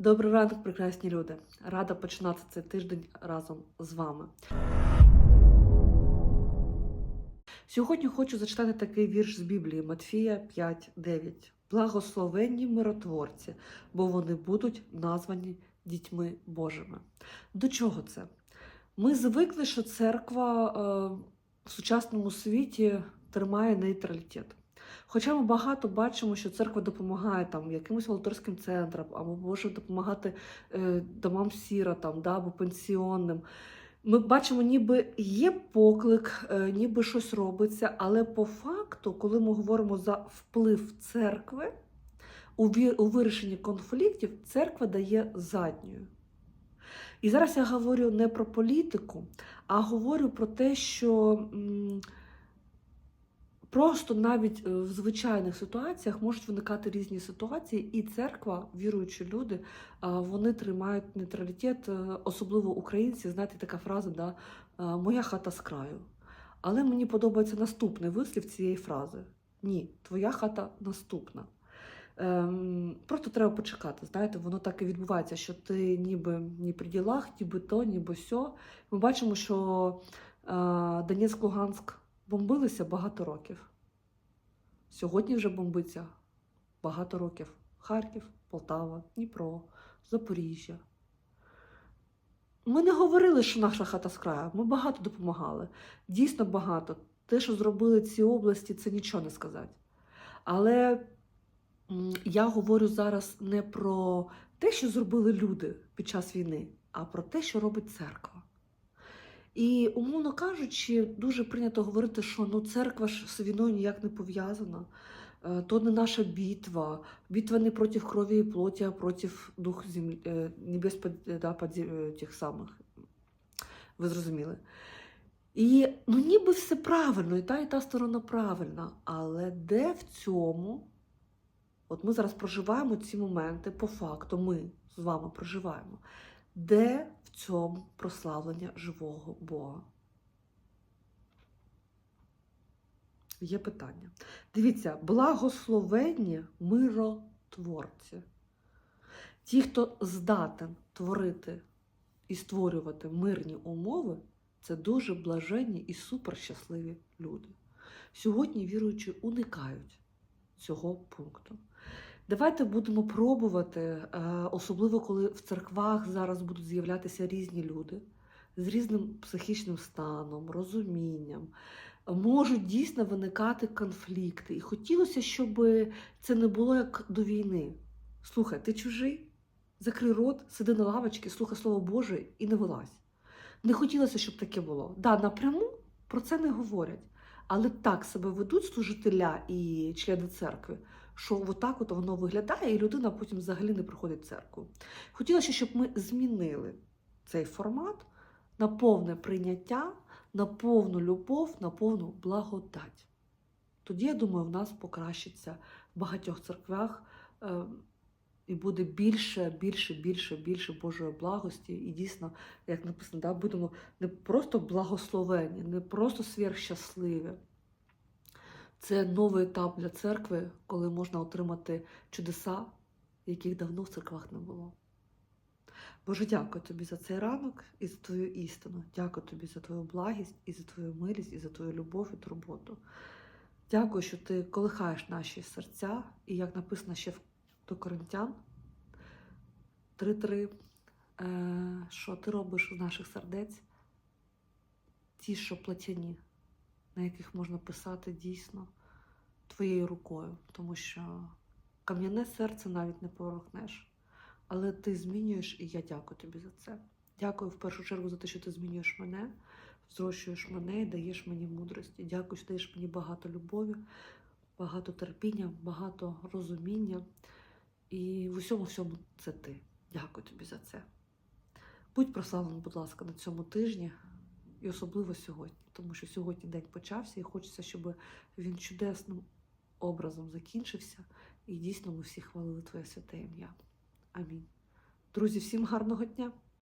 Добрий ранок, прекрасні люди. Рада починати цей тиждень разом з вами. Сьогодні хочу зачитати такий вірш з Біблії Матфія 5.9. Благословенні миротворці, бо вони будуть названі дітьми Божими. До чого це? Ми звикли, що церква е, в сучасному світі тримає нейтралітет. Хоча ми багато бачимо, що церква допомагає там якимось волонтерським центрам, або може допомагати е, домам сіротам, да, або пенсіонним. Ми бачимо, ніби є поклик, е, ніби щось робиться, але по факту, коли ми говоримо за вплив церкви у, ві- у вирішенні конфліктів, церква дає задньою. І зараз я говорю не про політику, а говорю про те, що м, просто навіть е, в звичайних ситуаціях можуть виникати різні ситуації, і церква, віруючі люди, вони тримають нейтралітет, е, особливо українці. Знаєте, така фраза, да, е, моя хата з краю. Але мені подобається наступний вислів цієї фрази: ні, твоя хата наступна. Ем, просто треба почекати. Знаєте, воно так і відбувається, що ти ніби ні при ділах, ніби то, ніби сьо. Ми бачимо, що е, Донецьк, Луганськ бомбилися багато років. Сьогодні вже бомбиться багато років. Харків, Полтава, Дніпро, Запоріжжя. Ми не говорили, що наша хата з краю. Ми багато допомагали. Дійсно багато. Те, що зробили ці області, це нічого не сказати. Але я говорю зараз не про те, що зробили люди під час війни, а про те, що робить церква. І, умовно кажучи, дуже прийнято говорити, що ну, церква ж з війною ніяк не пов'язана. Е, То не наша битва. Битва не проти крові і плоті, а проти дух землі, е, небес е, да, тих самих. Ви зрозуміли? І ну, ніби все правильно, і та, і та сторона правильна. Але де в цьому? От ми зараз проживаємо ці моменти по факту, ми з вами проживаємо. Де в цьому прославлення живого Бога? Є питання. Дивіться, благословенні миротворці. Ті, хто здатен творити і створювати мирні умови, це дуже блаженні і суперщасливі люди. Сьогодні віруючі уникають цього пункту. Давайте будемо пробувати, е, особливо коли в церквах зараз будуть з'являтися різні люди з різним психічним станом, розумінням. Можуть дійсно виникати конфлікти. І хотілося, щоб це не було як до війни. Слухай, ти чужий? Закрий рот, сиди на лавочці, слухай Слово Боже і не вилазь. Не хотілося, щоб таке було. Да, напряму про це не говорять, але так себе ведуть служителя і члени церкви, що отак от воно виглядає, і людина потім взагалі не приходить в церкву. Хотілося, щоб ми змінили цей формат на повне прийняття, на повну любов, на повну благодать. Тоді, я думаю, в нас покращиться в багатьох церквях е, і буде більше, більше, більше, більше Божої благості. І дійсно, як написано, да, будемо не просто благословені, не просто сверхщасливі. Це новий етап для церкви, коли можна отримати чудеса, яких давно в церквах не було. Боже, дякую тобі за цей ранок і за твою істину. Дякую тобі за твою благість і за твою милість, і за твою любов і турботу. Дякую, що ти колихаєш наші серця, і як написано ще в- до Коринтян 3.3, е, що ти робиш з наших сердець, ті, що платяні, на яких можна писати дійсно твоєю рукою, тому що кам'яне серце навіть не поверхнеш. Але ти змінюєш, і я дякую тобі за це. Дякую в першу чергу за те, що ти змінюєш мене, зрощуєш мене і даєш мені мудрості. Дякую, що даєш мені багато любові, багато терпіння, багато розуміння. І в усьому всьому це ти. Дякую тобі за це. Будь прославлений, будь ласка, на цьому тижні і особливо сьогодні, тому що сьогодні день почався, і хочеться, щоб він чудесним образом закінчився. І дійсно ми всі хвалили Твоє святе ім'я. Амінь. Друзі, всім гарного дня!